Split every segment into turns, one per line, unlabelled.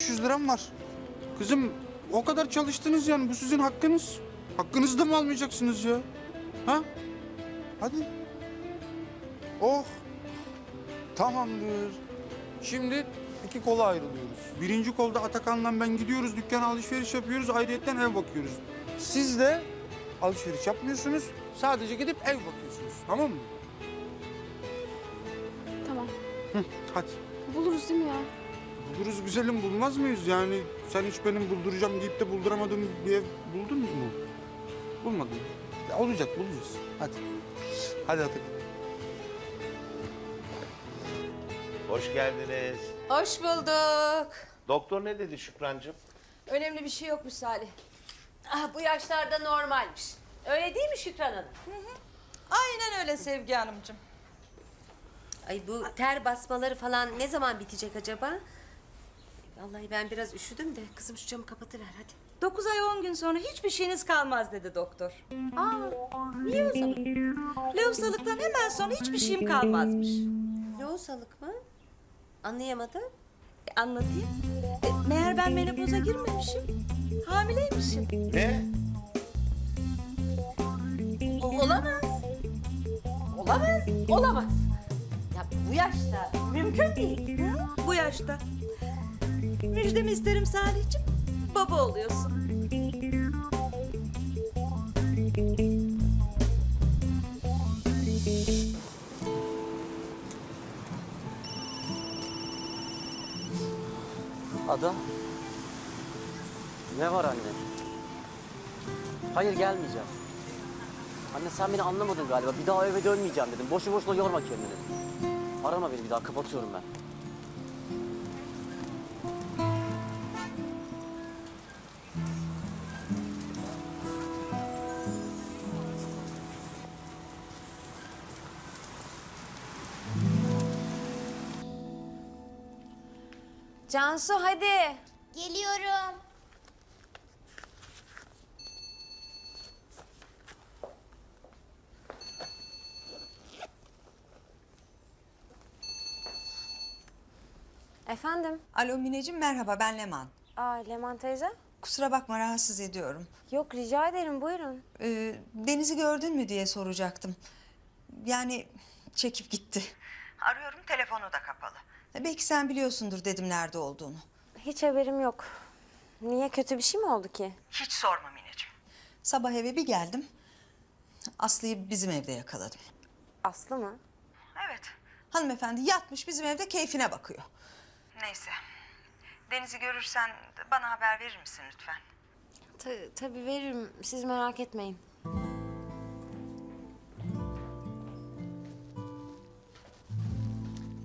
500 liram var. Kızım o kadar çalıştınız yani bu sizin hakkınız. Hakkınızı da mı almayacaksınız ya? Ha? Hadi. Oh. Tamamdır. Şimdi iki kola ayrılıyoruz. Birinci kolda Atakan'la ben gidiyoruz dükkana alışveriş yapıyoruz. Ayrıyetten ev bakıyoruz. Siz de alışveriş yapmıyorsunuz. Sadece gidip ev bakıyorsunuz. Tamam mı?
Tamam.
Hadi.
Buluruz değil mi ya?
Buluruz güzelim bulmaz mıyız? Yani sen hiç benim bulduracağım deyip de bulduramadığım bir ev buldun mu? Bulmadın. Ya olacak bulacağız. Hadi. Hadi Atakan.
Hoş geldiniz.
Hoş bulduk.
Doktor ne dedi Şükrancığım?
Önemli bir şey yokmuş Salih. Ah, bu yaşlarda normalmiş. Öyle değil mi Şükran Hanım?
Aynen öyle Sevgi Hanımcığım.
Ay bu ter basmaları falan ne zaman bitecek acaba? Vallahi ben biraz üşüdüm de kızım şu camı kapatıver hadi.
9 ay 10 gün sonra hiçbir şeyiniz kalmaz dedi doktor.
Niye o zaman?
Lohusalıktan hemen sonra hiçbir şeyim kalmazmış.
Lohusalık mı? Anlayamadım.
E, anlatayım. E, meğer ben menopoza girmemişim. Hamileymişim.
Ne?
O- olamaz. Olamaz. Olamaz. Ya bu yaşta mümkün değil.
Bu yaşta. Müjdemi isterim Salih'ciğim. Baba oluyorsun.
Ada. Ne var anne? Hayır gelmeyeceğim. Anne sen beni anlamadın galiba. Bir daha eve dönmeyeceğim dedim. Boşu boşuna yorma kendini. Arama beni bir daha kapatıyorum ben.
Cansu hadi.
Geliyorum.
Efendim?
Alo Mineciğim merhaba ben Leman.
Aa Leman teyze?
Kusura bakma rahatsız ediyorum.
Yok rica ederim buyurun.
Ee, Deniz'i gördün mü diye soracaktım. Yani çekip gitti. Arıyorum telefonu da kapalı. Belki sen biliyorsundur dedim nerede olduğunu.
Hiç haberim yok. Niye kötü bir şey mi oldu ki?
Hiç sorma Mineciğim. Sabah eve bir geldim. Aslı'yı bizim evde yakaladım.
Aslı mı?
Evet. Hanımefendi yatmış bizim evde keyfine bakıyor. Neyse. Deniz'i görürsen bana haber verir misin lütfen?
Ta- tabii veririm. Siz merak etmeyin.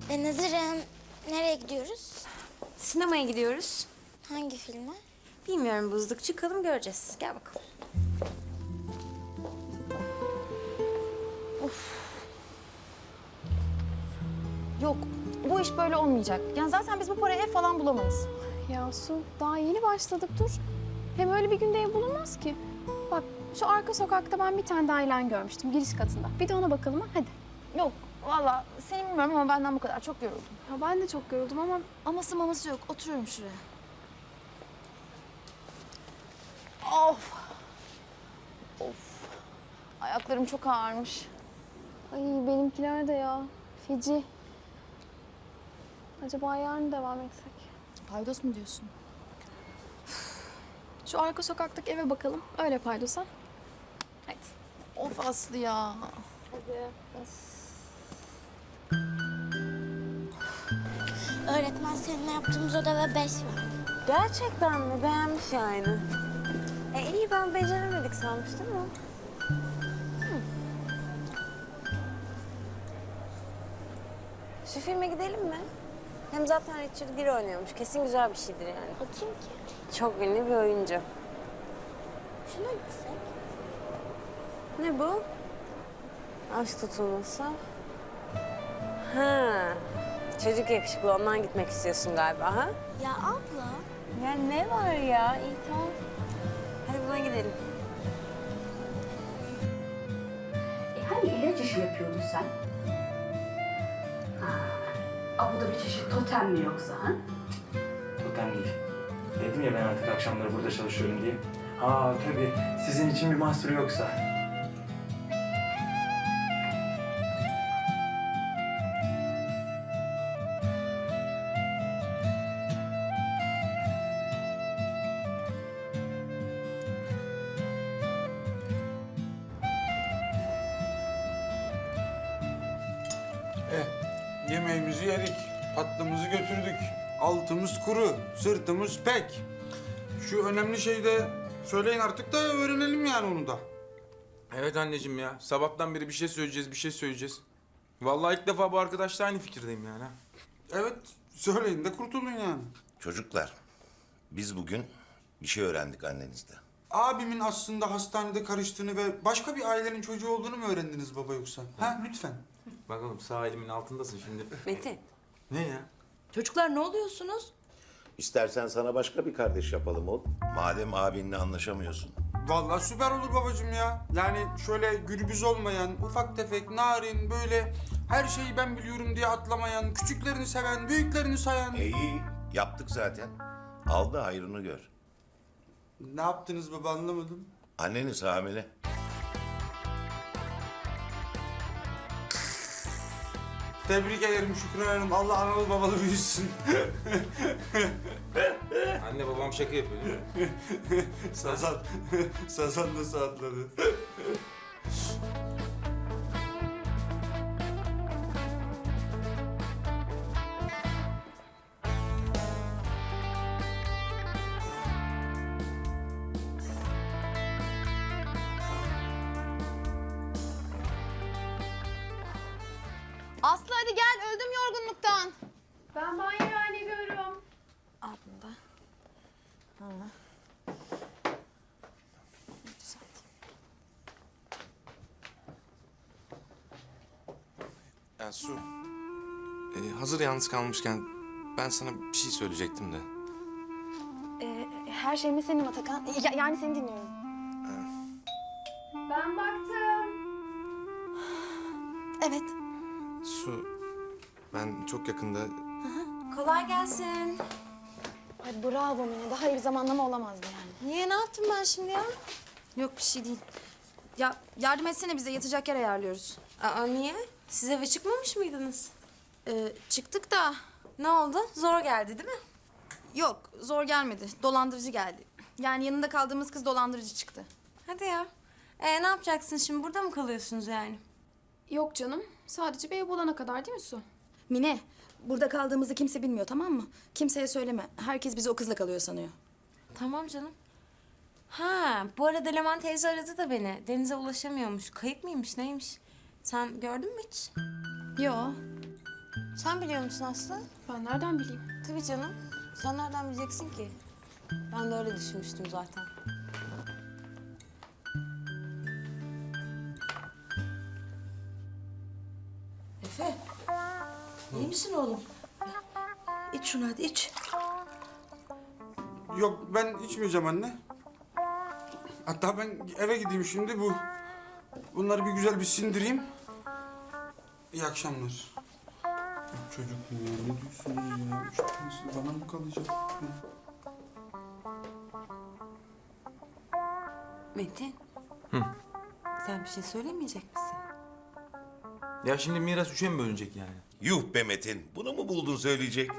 Ben hazırım. Nereye gidiyoruz?
Sinemaya gidiyoruz.
Hangi filme?
Bilmiyorum buzduk çıkalım göreceğiz. Gel bakalım.
Yok bu iş böyle olmayacak. Yani zaten biz bu paraya ev falan bulamayız.
Ya Su daha yeni başladık dur. Hem öyle bir günde ev bulunmaz ki. Bak şu arka sokakta ben bir tane daha ilan görmüştüm giriş katında. Bir de ona bakalım ha hadi.
Yok valla seni bilmiyorum ama benden bu kadar çok yoruldum.
Ya ben de çok yoruldum ama
Aması maması yok oturuyorum şuraya. Of. Of. Ayaklarım çok ağırmış.
ay benimkiler de ya. Feci. Acaba yarın devam etsek?
Paydos mu diyorsun?
Şu arka sokaktaki eve bakalım. Öyle paydosa. Hadi.
Of Aslı ya.
Hadi.
Öğretmen seninle yaptığımız ödeve beş var.
Gerçekten mi? Beğenmiş yani. E iyi ben beceremedik sanmıştım ama. Hı. Şu filme gidelim mi? Hem zaten Richard Gere oynuyormuş. Kesin güzel bir şeydir yani.
O kim ki?
Çok ünlü bir oyuncu.
Şuna gitsek.
Ne bu? Aşk tutulması. Ha. Çocuk yakışıklı ondan gitmek istiyorsun galiba ha?
Ya abla.
Ya ne var ya? İyi tamam. Hadi buna gidelim.
Hani ilaç işi yapıyordun sen? Ha. Aa, bu da bir çeşit totem mi yoksa ha?
Totem değil.
Dedim ya ben artık akşamları burada çalışıyorum diye. Ha tabii sizin için bir mahsur yoksa.
Yemeğimizi yedik, tatlımızı götürdük. Altımız kuru, sırtımız pek. Şu önemli şeyi de söyleyin artık da öğrenelim yani onu da.
Evet anneciğim ya. Sabahtan beri bir şey söyleyeceğiz, bir şey söyleyeceğiz. Vallahi ilk defa bu arkadaşla aynı fikirdeyim yani. ha.
Evet, söyleyin de kurtulun yani.
Çocuklar, biz bugün bir şey öğrendik annenizden.
Abimin aslında hastanede karıştığını ve başka bir ailenin çocuğu olduğunu mu öğrendiniz baba yoksa? Ha lütfen.
Bak oğlum sağ elimin altındasın şimdi.
Metin.
Ne ya?
Çocuklar ne oluyorsunuz?
İstersen sana başka bir kardeş yapalım oğlum. Madem abinle anlaşamıyorsun.
Vallahi süper olur babacığım ya. Yani şöyle gürbüz olmayan, ufak tefek, narin, böyle her şeyi ben biliyorum diye atlamayan, küçüklerini seven, büyüklerini sayan.
E iyi, yaptık zaten. Al da hayrını gör.
Ne yaptınız baba anlamadım.
Anneniz hamile.
Tebrik ederim Şükran Hanım. Allah analı babalı büyüsün.
Anne babam şaka yapıyor değil mi?
Sazan, Sazan nasıl atladı?
Hadi gel öldüm yorgunluktan.
Ben banyoyu hallediyorum.
Al bunu da.
Ya Su, e, hazır yalnız kalmışken ben sana bir şey söyleyecektim de.
Ee, her şeyimi senin Atakan. Ya- yani seni dinliyorum.
Ben baktım.
Evet.
Su, ben çok yakında
Kolay gelsin.
Ay bravo Mine. Daha iyi bir zamanlama olamazdı yani.
Niye ne yaptım ben şimdi ya?
Yok bir şey değil. Ya yardım etsene bize yatacak yer ayarlıyoruz.
Aa niye? Siz eve çıkmamış mıydınız?
Ee, çıktık da
Ne oldu? Zor geldi değil mi?
yok zor gelmedi. Dolandırıcı geldi. Yani yanında kaldığımız kız dolandırıcı çıktı.
Hadi ya. Ee, ne yapacaksın şimdi? Burada mı kalıyorsunuz yani?
Yok canım. Sadece bir ev bulana kadar değil mi Su?
Mine burada kaldığımızı kimse bilmiyor tamam mı? Kimseye söyleme. Herkes bizi o kızla kalıyor sanıyor.
Tamam canım. Ha, bu arada Leman teyze aradı da beni. Denize ulaşamıyormuş. Kayıp mıymış, neymiş? Sen gördün mü hiç?
Yo.
Sen biliyor musun Aslı?
Ben nereden bileyim?
Tabii canım. Sen nereden bileceksin ki? Ben de öyle düşünmüştüm zaten.
Misin oğlum? İç şunu hadi iç.
Yok ben içmeyeceğim anne. Hatta ben eve gideyim şimdi bu. Bunları bir güzel bir sindireyim. İyi akşamlar. Çocuk mu ya? Ne diyorsunuz ya? Üç tanesi bana mı kalacak?
Metin. Sen bir şey söylemeyecek misin?
Ya şimdi miras üçe mi bölünecek yani?
Yuh be Metin, bunu mu buldun söyleyecek?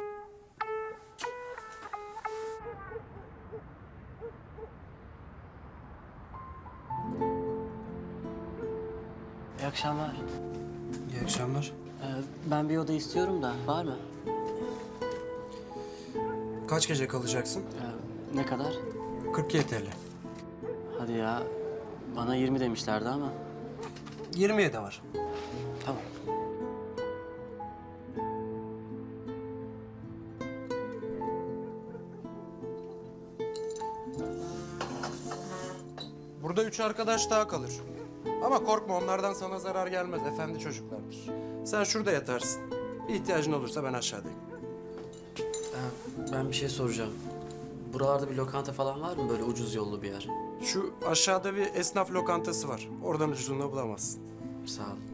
İyi akşamlar.
İyi akşamlar.
Ee, ben bir oda istiyorum da var mı?
Kaç gece kalacaksın?
Ee, ne kadar?
47 TL.
Hadi ya. Bana 20 demişlerdi ama.
20'ye de var.
Tamam.
Burada üç arkadaş daha kalır. Ama korkma onlardan sana zarar gelmez. Efendi çocuklardır. Sen şurada yatarsın. Bir ihtiyacın olursa ben aşağıdayım.
Ben bir şey soracağım. Buralarda bir lokanta falan var mı? Böyle ucuz yollu bir yer.
Şu aşağıda bir esnaf lokantası var. Oradan ucuzunu bulamazsın.
Sağ ol.